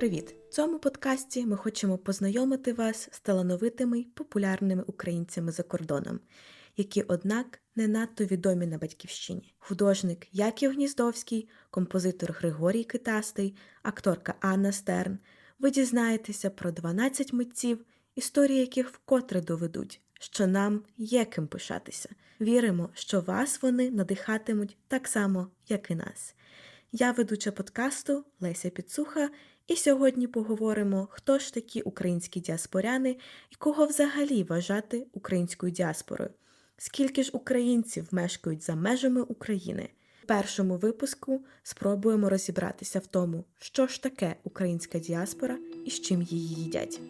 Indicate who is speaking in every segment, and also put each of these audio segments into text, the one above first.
Speaker 1: Привіт! В цьому подкасті ми хочемо познайомити вас з талановитими популярними українцями за кордоном, які, однак, не надто відомі на батьківщині. Художник Яків Гніздовський, композитор Григорій Китастий, акторка Анна Стерн. Ви дізнаєтеся про 12 митців, історії яких вкотре доведуть, що нам є ким пишатися. Віримо, що вас вони надихатимуть так само, як і нас. Я ведуча подкасту Леся Підсуха, і сьогодні поговоримо, хто ж такі українські діаспоряни і кого взагалі вважати українською діаспорою. Скільки ж українців мешкають за межами України? В першому випуску спробуємо розібратися в тому, що ж таке українська діаспора і з чим її їдять.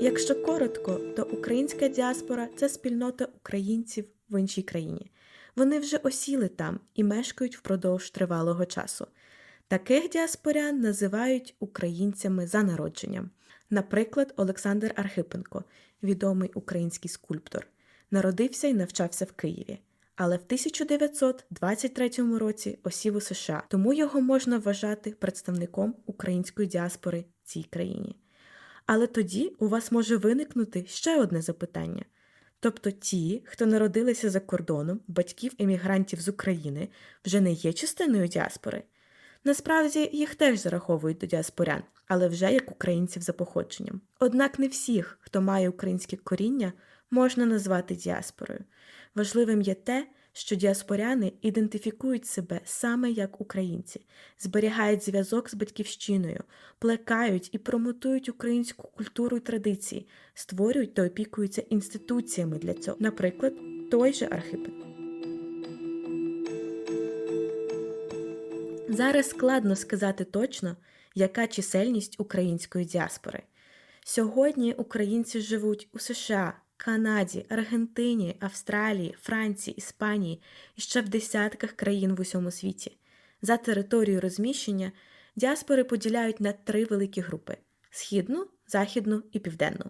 Speaker 1: Якщо коротко, то українська діаспора це спільнота українців в іншій країні. Вони вже осіли там і мешкають впродовж тривалого часу. Таких діаспорян називають українцями за народженням. Наприклад, Олександр Архипенко, відомий український скульптор, народився і навчався в Києві, але в 1923 році осів у США, тому його можна вважати представником української діаспори в цій країні. Але тоді у вас може виникнути ще одне запитання. Тобто ті, хто народилися за кордоном, батьків емігрантів з України, вже не є частиною діаспори. Насправді їх теж зараховують до діаспорян, але вже як українців за походженням. Однак не всіх, хто має українське коріння, можна назвати діаспорою. Важливим є те, що діаспоряни ідентифікують себе саме як українці, зберігають зв'язок з батьківщиною, плекають і промотують українську культуру і традиції, створюють та опікуються інституціями для цього, наприклад, той же Архипет. Зараз складно сказати точно, яка чисельність української діаспори. Сьогодні українці живуть у США, Канаді, Аргентині, Австралії, Франції, Іспанії і ще в десятках країн в усьому світі. За територією розміщення діаспори поділяють на три великі групи: східну, західну і південну.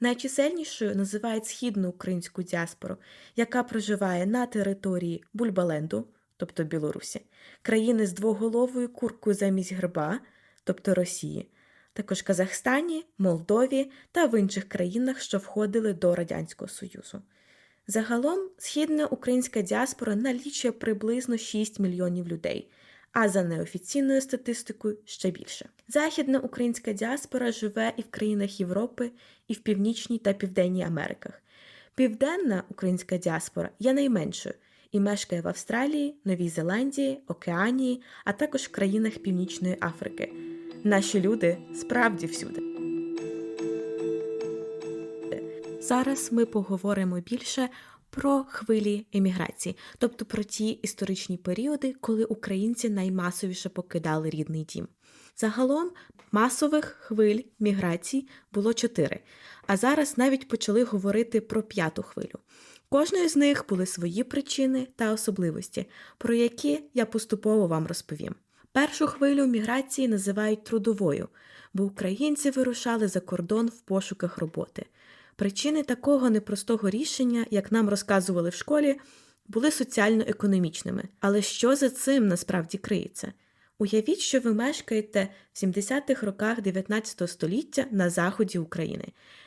Speaker 1: Найчисельнішою називають східну українську діаспору, яка проживає на території Бульбаленду, тобто Білорусі, країни з двоголовою куркою замість герба, тобто Росії, також Казахстані, Молдові та в інших країнах, що входили до Радянського Союзу. Загалом східна українська діаспора налічує приблизно 6 мільйонів людей, а за неофіційною статистикою ще більше. Західна українська діаспора живе і в країнах Європи, і в Північній та Південній Америках. Південна українська діаспора є найменшою і мешкає в Австралії, Новій Зеландії, Океанії, а також в країнах Північної Африки. Наші люди справді всюди. Зараз ми поговоримо більше про хвилі еміграції, тобто про ті історичні періоди, коли українці наймасовіше покидали рідний дім. Загалом масових хвиль міграцій було чотири, а зараз навіть почали говорити про п'яту хвилю. Кожної з них були свої причини та особливості, про які я поступово вам розповім. Першу хвилю міграції називають трудовою, бо українці вирушали за кордон в пошуках роботи. Причини такого непростого рішення, як нам розказували в школі, були соціально-економічними. Але що за цим насправді криється? Уявіть, що ви мешкаєте в 70-х роках 19 століття на заході України,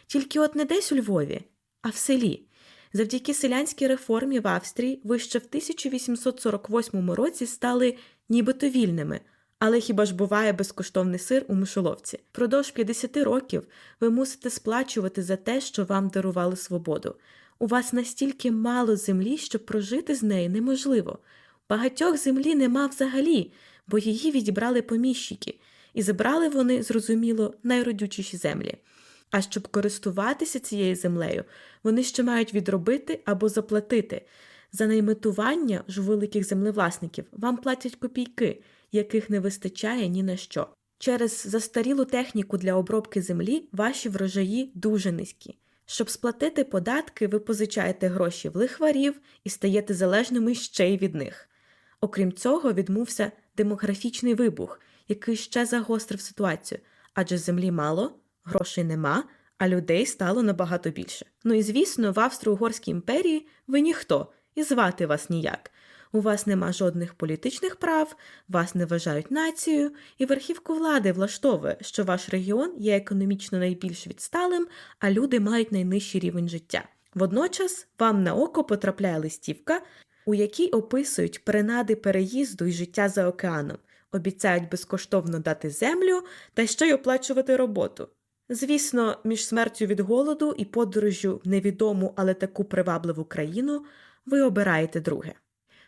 Speaker 1: тільки от не десь у Львові, а в селі. Завдяки селянській реформі в Австрії ви ще в 1848 році стали нібито вільними. Але хіба ж буває безкоштовний сир у мишоловці? Продовж 50 років ви мусите сплачувати за те, що вам дарували свободу. У вас настільки мало землі, що прожити з неї неможливо. Багатьох землі нема взагалі, бо її відібрали поміщики, і забрали вони, зрозуміло, найродючіші землі. А щоб користуватися цією землею, вони ще мають відробити або заплатити. За найметування ж великих землевласників вам платять копійки, яких не вистачає ні на що. Через застарілу техніку для обробки землі ваші врожаї дуже низькі. Щоб сплатити податки, ви позичаєте гроші в лихварів і стаєте залежними ще й від них. Окрім цього, відмувся демографічний вибух, який ще загострив ситуацію, адже землі мало, грошей нема, а людей стало набагато більше. Ну і звісно, в Австро-Угорській імперії ви ніхто і звати вас ніяк. У вас нема жодних політичних прав, вас не вважають нацією, і верхівку влади влаштовує, що ваш регіон є економічно найбільш відсталим, а люди мають найнижчий рівень життя. Водночас вам на око потрапляє листівка, у якій описують принади переїзду і життя за океаном, обіцяють безкоштовно дати землю та ще й оплачувати роботу. Звісно, між смертю від голоду і подорожю в невідому, але таку привабливу країну ви обираєте друге.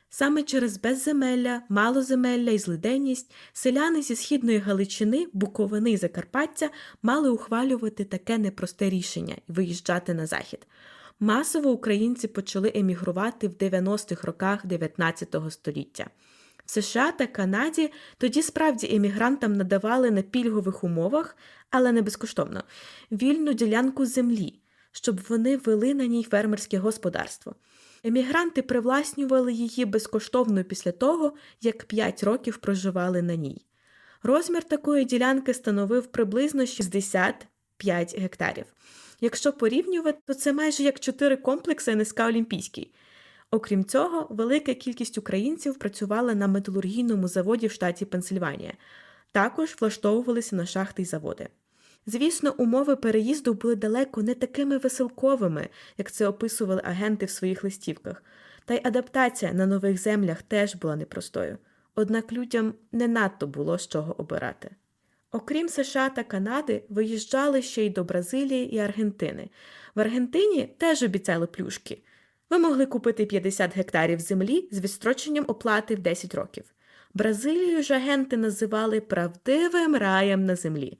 Speaker 1: Саме через безземелля, малоземелля і злиденність селяни зі східної Галичини, Буковини і Закарпаття мали ухвалювати таке непросте рішення і виїжджати на захід. Масово українці почали емігрувати в 90-х роках 19 століття. В США та Канаді тоді справді емігрантам надавали на пільгових умовах, але не безкоштовно, вільну ділянку землі, щоб вони вели на ній фермерське господарство. Емігранти привласнювали її безкоштовно після того, як 5 років проживали на ній. Розмір такої ділянки становив приблизно 65 гектарів. Якщо порівнювати, то це майже як чотири комплекси НСК Олімпійський. Окрім цього, велика кількість українців працювала на металургійному заводі в штаті Пенсильванія, також влаштовувалися на шахти й заводи. Звісно, умови переїзду були далеко не такими веселковими, як це описували агенти в своїх листівках, та й адаптація на нових землях теж була непростою. Однак людям не надто було з чого обирати. Окрім США та Канади, виїжджали ще й до Бразилії і Аргентини. В Аргентині теж обіцяли плюшки. Ви могли купити 50 гектарів землі з відстроченням оплати в 10 років. Бразилію ж агенти називали правдивим раєм на землі.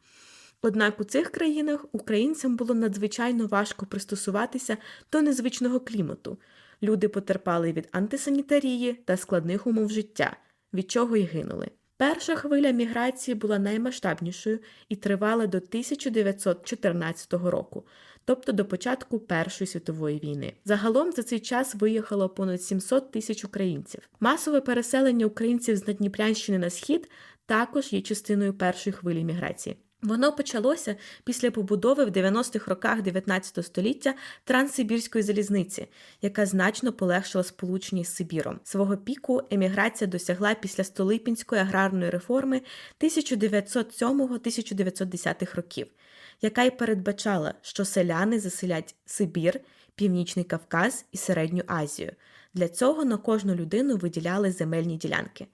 Speaker 1: Однак у цих країнах українцям було надзвичайно важко пристосуватися до незвичного клімату. Люди потерпали від антисанітарії та складних умов життя, від чого й гинули. Перша хвиля міграції була наймасштабнішою і тривала до 1914 року, тобто до початку Першої світової війни. Загалом за цей час виїхало понад 700 тисяч українців. Масове переселення українців з Надніпрянщини на схід також є частиною першої хвилі міграції. Воно почалося після побудови в 90-х роках 19 століття Транссибірської залізниці, яка значно полегшила сполучення з Сибіром. Свого піку еміграція досягла після Столипінської аграрної реформи 1907-1910 років, яка й передбачала, що селяни заселять Сибір, Північний Кавказ і Середню Азію. Для цього на кожну людину виділяли земельні ділянки.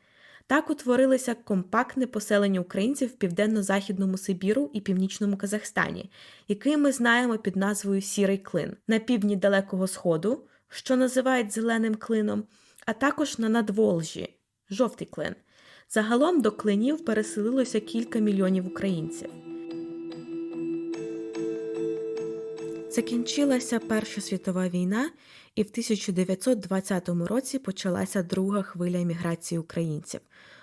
Speaker 1: Так утворилося компактне поселення українців в південно-західному Сибіру і північному Казахстані, який ми знаємо під назвою Сірий клин, на півдні Далекого Сходу, що називають зеленим клином, а також на надволжі жовтий клин. Загалом до клинів переселилося кілька мільйонів українців. Закінчилася Перша світова війна, і в 1920 році почалася друга хвиля еміграції українців.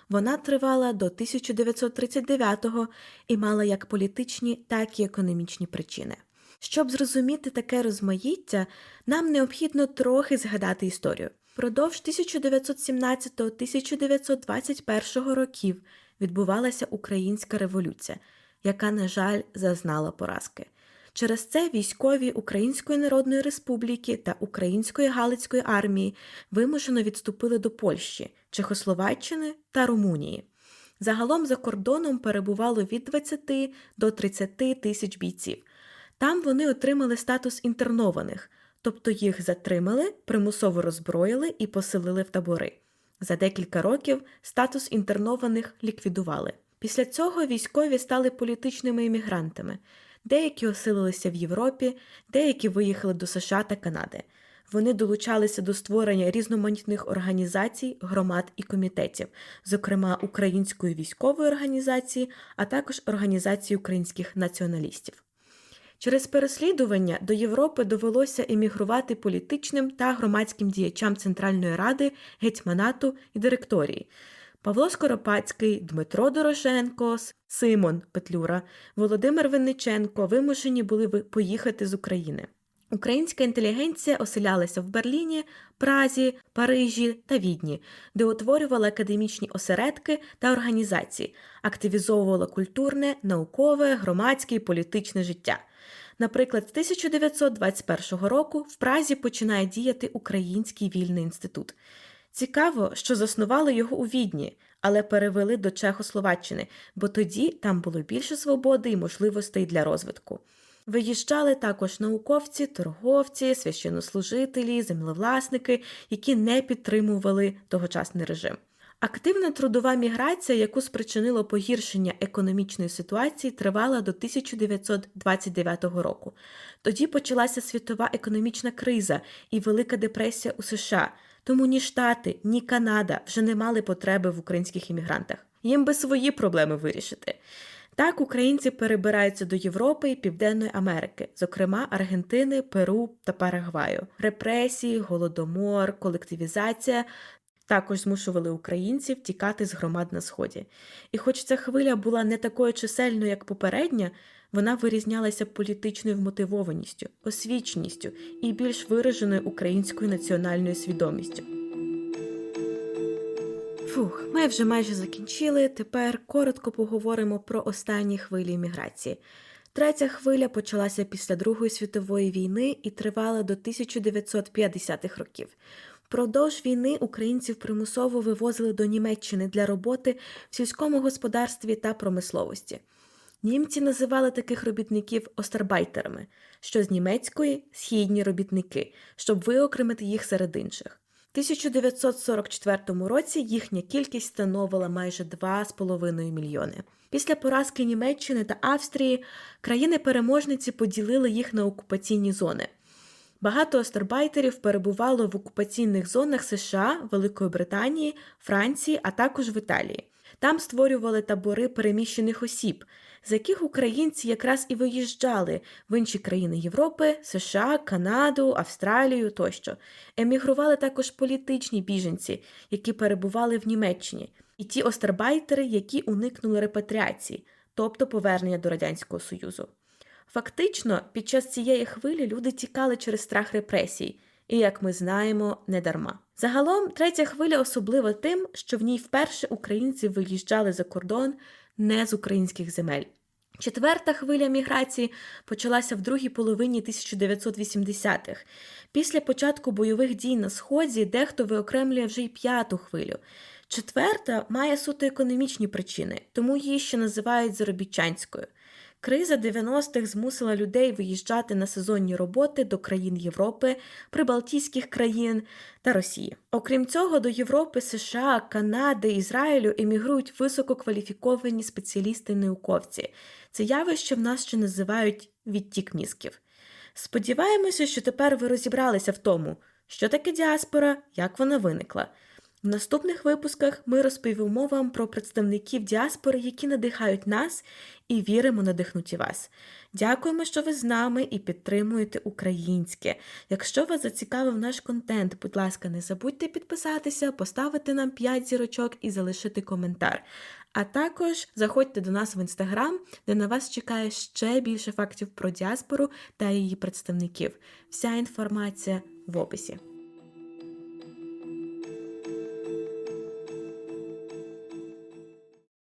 Speaker 1: Вона тривала до 1939-го і мала як політичні, так і економічні причини. Щоб зрозуміти таке розмаїття, нам необхідно трохи згадати історію. Продовж 1917-1921 років відбувалася українська революція, яка, на жаль, зазнала поразки. Через це військові Української Народної Республіки та Української Галицької армії вимушено відступили до Польщі, Чехословаччини та Румунії. Загалом за кордоном перебувало від 20 до 30 тисяч бійців. Там вони отримали статус інтернованих, тобто їх затримали, примусово роззброїли і поселили в табори. За декілька років статус інтернованих ліквідували. Після цього військові стали політичними іммігрантами. Деякі оселилися в Європі, деякі виїхали до США та Канади. Вони долучалися до створення різноманітних організацій, громад і комітетів, зокрема Української військової організації, а також організації українських націоналістів. Через переслідування до Європи довелося емігрувати політичним та громадським діячам Центральної Ради, гетьманату і директорії. Павло Скоропадський, Дмитро Дорошенко, Симон Петлюра, Володимир Винниченко вимушені були поїхати з України. Українська інтелігенція оселялася в Берліні, Празі, Парижі та Відні, де утворювала академічні осередки та організації, активізовувала культурне, наукове, громадське і політичне життя. Наприклад, з 1921 року в Празі починає діяти Український вільний інститут. Цікаво, що заснували його у Відні, але перевели до Чехословаччини, бо тоді там було більше свободи і можливостей для розвитку. Виїжджали також науковці, торговці, священнослужителі, землевласники, які не підтримували тогочасний режим. Активна трудова міграція, яку спричинило погіршення економічної ситуації, тривала до 1929 року. Тоді почалася світова економічна криза і Велика депресія у США. Тому ні Штати, ні Канада вже не мали потреби в українських іммігрантах. Їм би свої проблеми вирішити. Так, українці перебираються до Європи і Південної Америки, зокрема Аргентини, Перу та Парагваю. Репресії, голодомор, колективізація також змушували українців тікати з громад на сході. І хоч ця хвиля була не такою чисельною, як попередня, вона вирізнялася політичною вмотивованістю, освіченістю і більш вираженою українською національною свідомістю. Фух, ми вже майже закінчили. Тепер коротко поговоримо про останні хвилі міграції. Третя хвиля почалася після Другої світової війни і тривала до 1950-х років. Впродовж війни українців примусово вивозили до Німеччини для роботи в сільському господарстві та промисловості. Німці називали таких робітників остарбайтерами, що з німецької східні робітники, щоб виокремити їх серед інших. В 1944 році їхня кількість становила майже 2,5 мільйони. Після поразки Німеччини та Австрії країни-переможниці поділили їх на окупаційні зони. Багато остарбайтерів перебувало в окупаційних зонах США, Великої Британії, Франції, а також в Італії. Там створювали табори переміщених осіб, з яких українці якраз і виїжджали в інші країни Європи, США, Канаду, Австралію тощо. Емігрували також політичні біженці, які перебували в Німеччині, і ті остарбайтери, які уникнули репатріації, тобто повернення до Радянського Союзу. Фактично, під час цієї хвилі люди тікали через страх репресій, і, як ми знаємо, не дарма. Загалом, третя хвиля особлива тим, що в ній вперше українці виїжджали за кордон не з українських земель. Четверта хвиля міграції почалася в другій половині 1980-х. Після початку бойових дій на Сході дехто виокремлює вже й п'яту хвилю. Четверта має суто економічні причини, тому її ще називають заробітчанською. Криза 90-х змусила людей виїжджати на сезонні роботи до країн Європи, прибалтійських країн та Росії. Окрім цього, до Європи, США, Канади, Ізраїлю емігрують висококваліфіковані спеціалісти-науковці. Це явище в нас ще називають відтік мізків. Сподіваємося, що тепер ви розібралися в тому, що таке діаспора, як вона виникла. В наступних випусках ми розповімо вам про представників діаспори, які надихають нас і віримо, надихнуть і вас. Дякуємо, що ви з нами і підтримуєте українське. Якщо вас зацікавив наш контент, будь ласка, не забудьте підписатися, поставити нам 5 зірочок і залишити коментар. А також заходьте до нас в інстаграм, де на вас чекає ще більше фактів про діаспору та її представників. Вся інформація в описі.